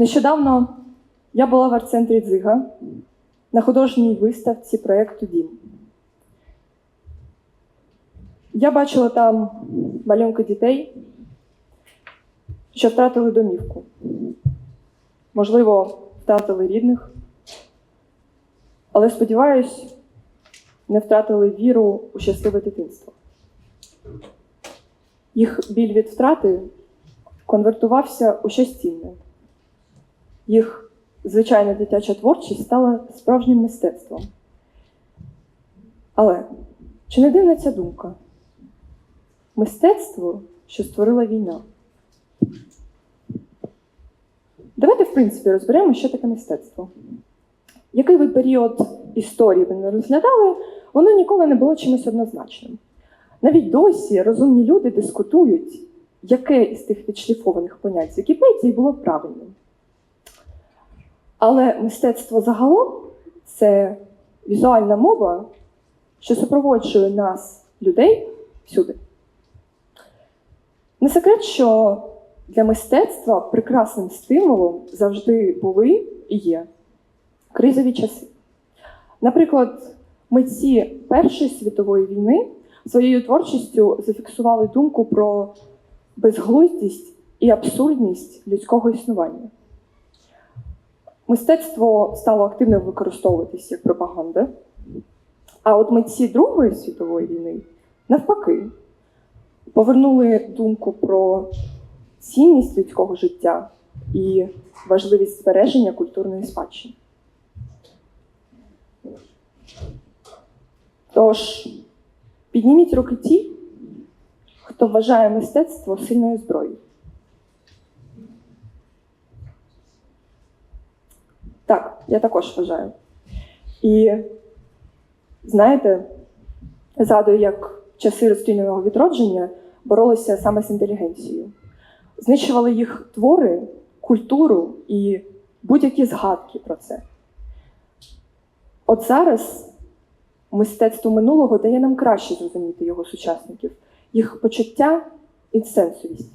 Нещодавно я була в арт-центрі Дзига на художній виставці проєкту Дім. Я бачила там малюнки дітей, що втратили домівку. Можливо, втратили рідних, але сподіваюсь, не втратили віру у щасливе дитинство. Їх біль від втрати конвертувався у щось цінне. Їх звичайна дитяча творчість стала справжнім мистецтвом. Але чи не дивна ця думка? Мистецтво, що створила війна. Давайте, в принципі, розберемо, що таке мистецтво. Який ви період історії ви не розглядали, воно ніколи не було чимось однозначним. Навіть досі розумні люди дискутують, яке із тих відшліфованих понять Вікіпедії було правильним. Але мистецтво загалом це візуальна мова, що супроводжує нас, людей, всюди. Не секрет, що для мистецтва прекрасним стимулом завжди були і є кризові часи. Наприклад, митці Першої світової війни своєю творчістю зафіксували думку про безглуздість і абсурдність людського існування. Мистецтво стало активно використовуватись як пропаганда. А от митці Другої світової війни, навпаки, повернули думку про цінність людського життя і важливість збереження культурної спадщини. Тож, підніміть руки ті, хто вважає мистецтво сильною зброєю. Так, я також вважаю. І знаєте, згадую, як часи розстрільного відродження боролися саме з інтелігенцією. Знищували їх твори, культуру і будь-які згадки про це. От зараз мистецтво минулого дає нам краще зрозуміти його сучасників, їх почуття і сенсовість.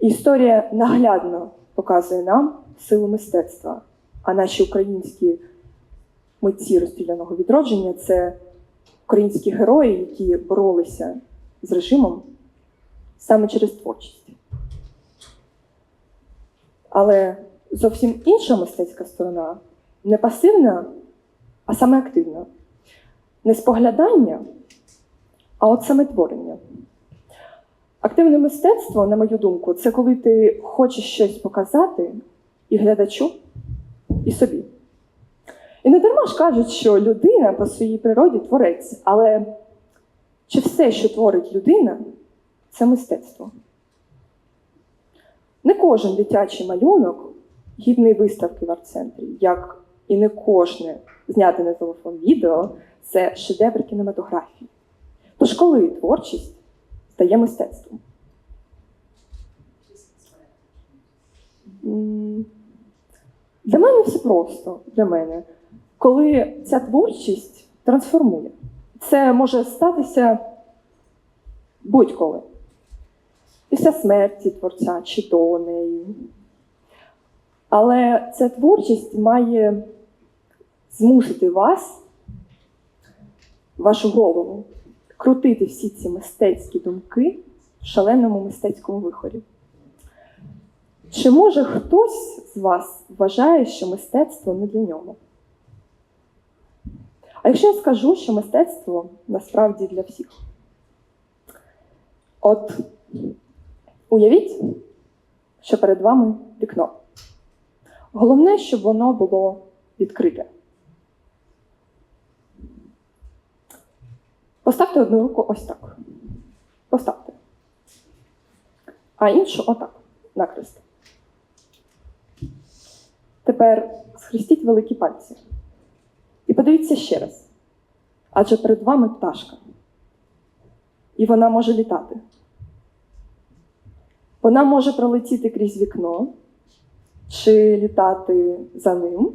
Історія наглядно показує нам силу мистецтва, а наші українські митці розстріляного відродження це українські герої, які боролися з режимом саме через творчість. Але зовсім інша мистецька сторона не пасивна, а саме активна. Не споглядання, а от саме творення. Активне мистецтво, на мою думку, це коли ти хочеш щось показати і глядачу, і собі. І не дарма ж кажуть, що людина по своїй природі творець, але чи все, що творить людина, це мистецтво? Не кожен дитячий малюнок гідний виставки в арт-центрі, як і не кожне зняте на телефон відео це шедевр кінематографії. Тож коли творчість стає мистецтвом? Для мене все просто. Для мене. Коли ця творчість трансформує. Це може статися будь-коли. Після смерті творця чи до неї. Але ця творчість має змусити вас, вашу голову, крутити всі ці мистецькі думки в шаленому мистецькому вихорі. Чи може хтось з вас вважає, що мистецтво не для нього? А якщо я скажу, що мистецтво насправді для всіх? От уявіть, що перед вами вікно. Головне, щоб воно було відкрите. Поставте одну руку ось так. Поставте. А іншу отак, накрест. Тепер схрестіть великі пальці. І подивіться ще раз. Адже перед вами пташка. І вона може літати. Вона може пролетіти крізь вікно, чи літати за ним.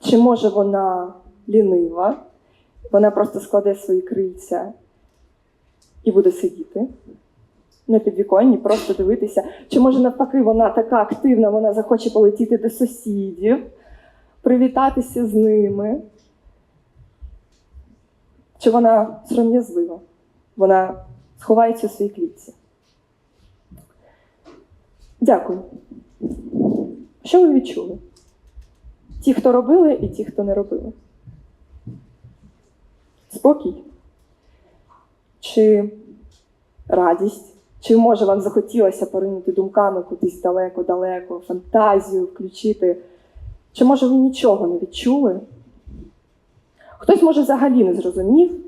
Чи може вона лінива, вона просто складе свої крильця і буде сидіти. На підвіконні, просто дивитися, чи може навпаки вона така активна, вона захоче полетіти до сусідів, привітатися з ними. Чи вона сором'язлива? Вона сховається у своїй клітці. Дякую. Що ви відчули? Ті, хто робили, і ті, хто не робили. Спокій. Чи радість? Чи може вам захотілося поринути думками кудись далеко-далеко, фантазію включити? Чи може ви нічого не відчули? Хтось, може, взагалі не зрозумів,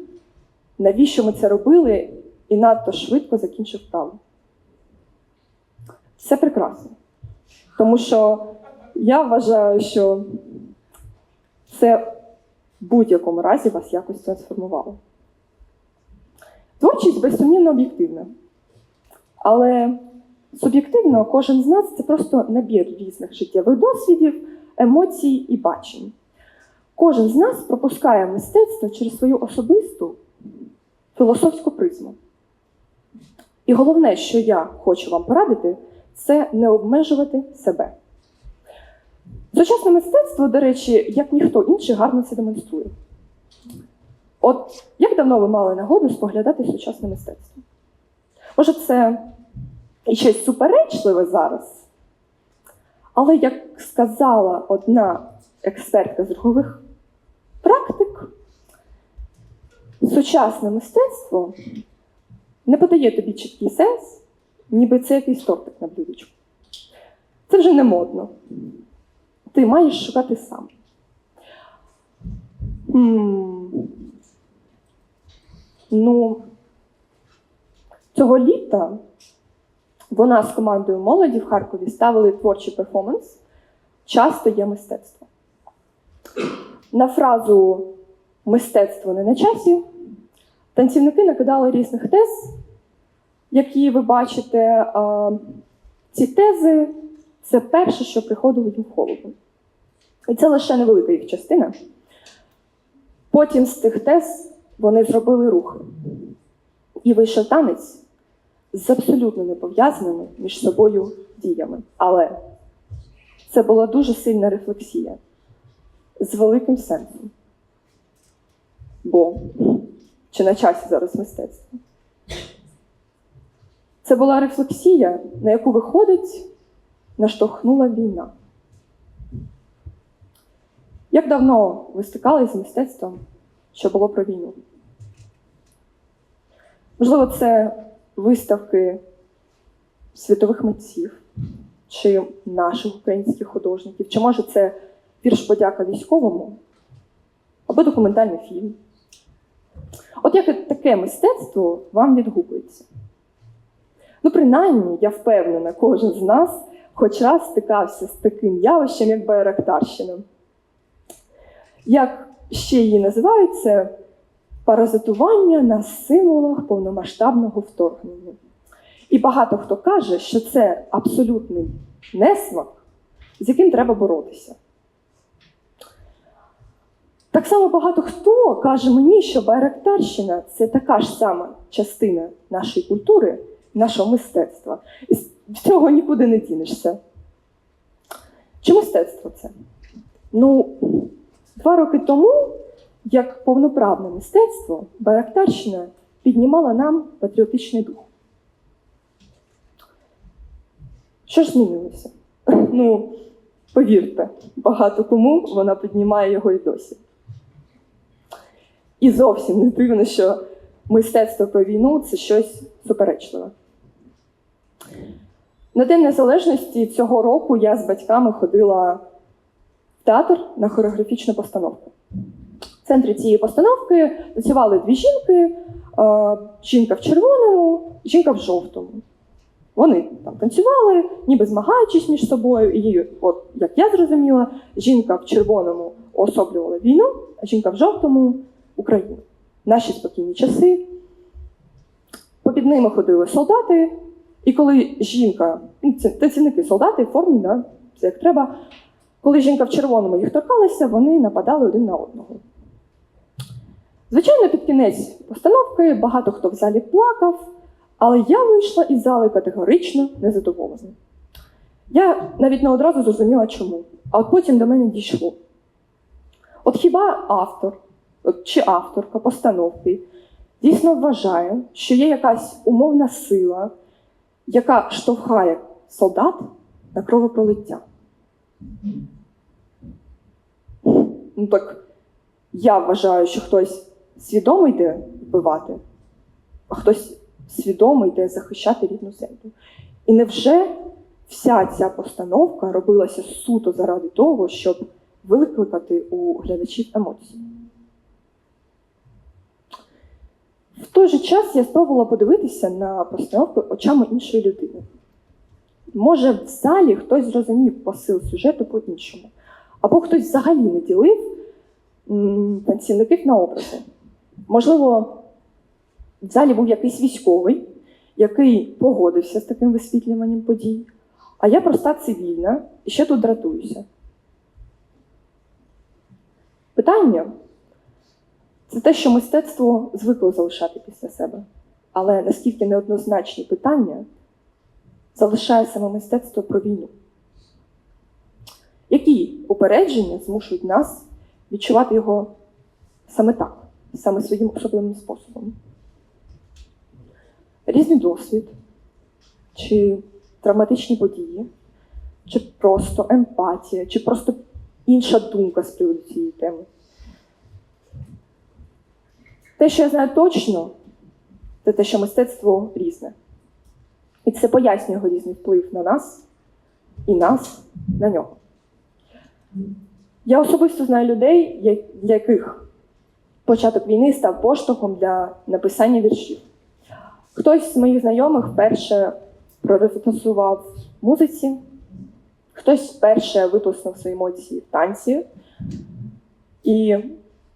навіщо ми це робили, і надто швидко закінчив право. Все прекрасно. Тому що я вважаю, що це в будь-якому разі вас якось трансформувало. Творчість безсумнівно об'єктивна. Але суб'єктивно кожен з нас це просто набір різних життєвих досвідів, емоцій і бачень. Кожен з нас пропускає мистецтво через свою особисту філософську призму. І головне, що я хочу вам порадити, це не обмежувати себе. Сучасне мистецтво, до речі, як ніхто інший, гарно це демонструє. От як давно ви мали нагоду споглядати сучасне мистецтво? Може, це і щось суперечливе зараз, але як сказала одна експертка з рухових практик, сучасне мистецтво не подає тобі чіткий сенс, ніби це якийсь тортик на блюдечку. Це вже не модно. Ти маєш шукати сам. М, Ну, цього літа вона з командою молоді в Харкові ставили творчий перформанс Часто є мистецтво. На фразу мистецтво не на часі танцівники накидали різних тез, які ви бачите. Ці тези це перше, що приходило їм в голову. І це лише невелика їх частина. Потім з тих тез вони зробили рухи. І вийшов танець з абсолютно не пов'язаними між собою діями. Але це була дуже сильна рефлексія з великим сенсом. Бо чи на часі зараз мистецтво? Це була рефлексія, на яку виходить, наштовхнула війна. Як давно ви стикалися з мистецтвом, що було про війну? Можливо, це виставки світових митців чи наших українських художників, чи може це вірш подяка військовому або документальний фільм. От як таке мистецтво вам відгукується? Ну, принаймні, я впевнена, кожен з нас хоч раз стикався з таким явищем, як байрактарщина. Як ще її називають, це паразитування на символах повномасштабного вторгнення. І багато хто каже, що це абсолютний несмак, з яким треба боротися. Так само багато хто каже мені, що Байрактарщина це така ж сама частина нашої культури, нашого мистецтва. І з цього нікуди не дінешся. Чи мистецтво це? Ну, два роки тому, як повноправне мистецтво, Байрактарщина піднімала нам патріотичний дух. Що ж змінилося? Ну, повірте, багато кому вона піднімає його і досі. І зовсім не дивно, що мистецтво про війну це щось суперечливе. На День Незалежності цього року я з батьками ходила в театр на хореографічну постановку. В центрі цієї постановки танцювали дві жінки: е, жінка в червоному, жінка в жовтому. Вони там танцювали, ніби змагаючись між собою. І, от як я зрозуміла, жінка в червоному уособлювала війну, а жінка в жовтому Україну. Наші спокійні часи. Попід ними ходили солдати, і коли жінка, ну, це танцівники солдати в формі, да, це як треба, коли жінка в червоному їх торкалася, вони нападали один на одного. Звичайно, під кінець постановки багато хто в залі плакав, Але я вийшла із зали категорично незадоволена. Я навіть не одразу зрозуміла, чому. А от потім до мене дійшло. От хіба автор от, чи авторка постановки дійсно вважає, що є якась умовна сила, яка штовхає солдат на кровопролиття? Ну так я вважаю, що хтось свідомо йде вбивати, а хтось свідомо йде захищати рідну землю. І невже вся ця постановка робилася суто заради того, щоб викликати у глядачів емоції? В той же час я спробувала подивитися на постановку очами іншої людини. Може, в залі хтось зрозумів посил сюжету по-іншому, або хтось взагалі не ділив танцівників на образи. Можливо, в залі був якийсь військовий, який погодився з таким висвітлюванням подій, а я проста цивільна і ще тут дратуюся. Питання це те, що мистецтво звикло залишати після себе. Але наскільки неоднозначні питання залишає саме мистецтво про війну? Які упередження змушують нас відчувати його саме так, саме своїм особливим способом? Різний досвід, чи травматичні події, чи просто емпатія, чи просто інша думка з приводу цієї теми. Те, що я знаю точно, це те, що мистецтво різне. І це пояснює його різний вплив на нас і нас на нього. Я особисто знаю людей, для яких початок війни став поштовхом для написання віршів. Хтось з моїх знайомих вперше прорефлексував в музиці, хтось вперше виплеснув свої емоції в танці. І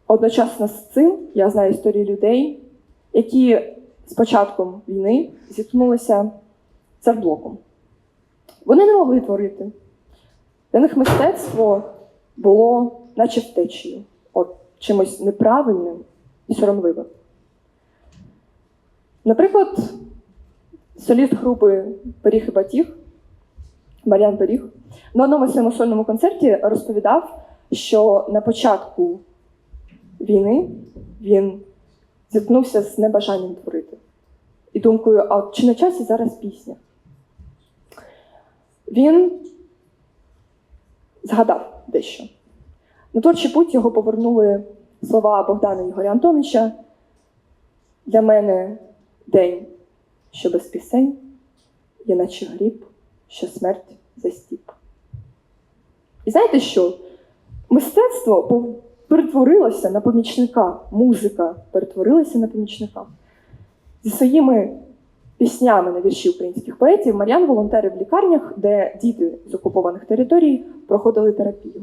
одночасно з цим я знаю історії людей, які з початком війни зіткнулися з арт-блоком. Вони не могли творити. Для них мистецтво було наче втечею, чимось неправильним і соромливим. Наприклад, соліст групи Пиріг і Батіг Мар'ян Пиріг на одному своєму сольному концерті розповідав, що на початку війни він зіткнувся з небажанням творити. І думкою, а чи на часі зараз пісня? Він згадав дещо. На творчий путь його повернули слова Богдана Ігоря Антоновича. Для мене день, що без пісень, є наче гріб, що смерть застіп. І знаєте що? Мистецтво перетворилося на помічника, музика перетворилася на помічника. Зі своїми піснями на вірші українських поетів Мар'ян волонтерив в лікарнях, де діти з окупованих територій проходили терапію.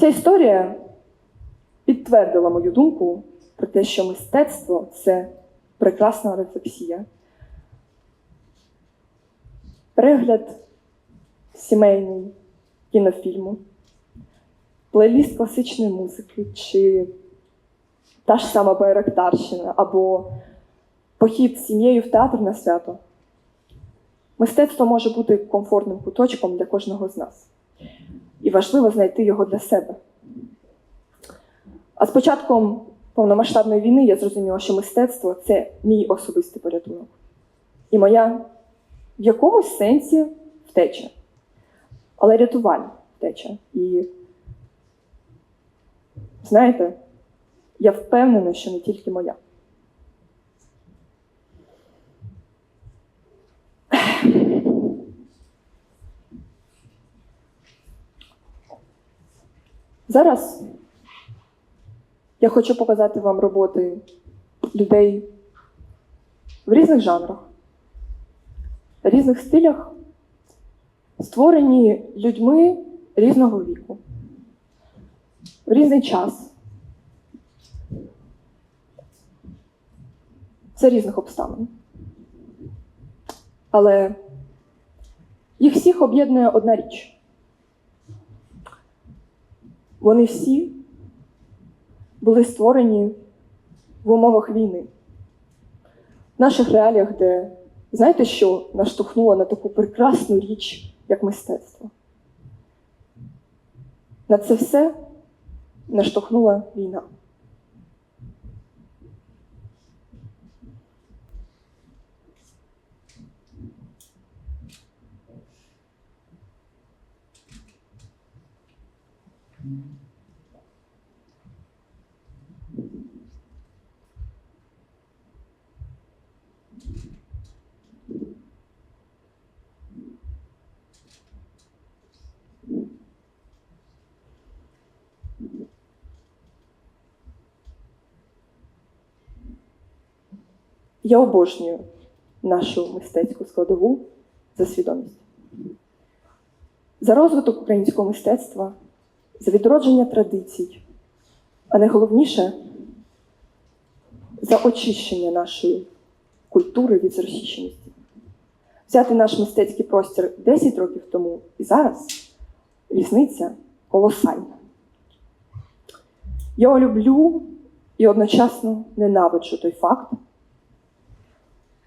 Ця історія підтвердила мою думку про те, що мистецтво це прекрасна рефлексія. Перегляд сімейний кінофільму, плейліст класичної музики, чи та ж сама Байрактарщина, або похід з сім'єю в театр на свято. Мистецтво може бути комфортним куточком для кожного з нас. І важливо знайти його для себе. А з початком повномасштабної війни я зрозуміла, що мистецтво це мій особистий порятунок. І моя в якомусь сенсі втеча, але рятувальна втеча. І знаєте, я впевнена, що не тільки моя. Зараз я хочу показати вам роботи людей в різних жанрах, різних стилях, створені людьми різного віку, в різний час, за різних обставин. Але їх всіх об'єднує одна річ. Вони всі були створені в умовах війни. В наших реаліях, де знаєте, що наштовхнуло на таку прекрасну річ, як мистецтво? На це все наштовхнула війна. Я обожнюю нашу мистецьку складову за свідомість. За розвиток українського мистецтва, за відродження традицій, а найголовніше за очищення нашої культури від зросійщеності. Взяти наш мистецький простір 10 років тому і зараз різниця колосальна. Я люблю і одночасно ненавиджу той факт,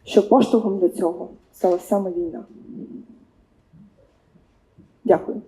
що поштовхом до цього стала саме війна. Дякую.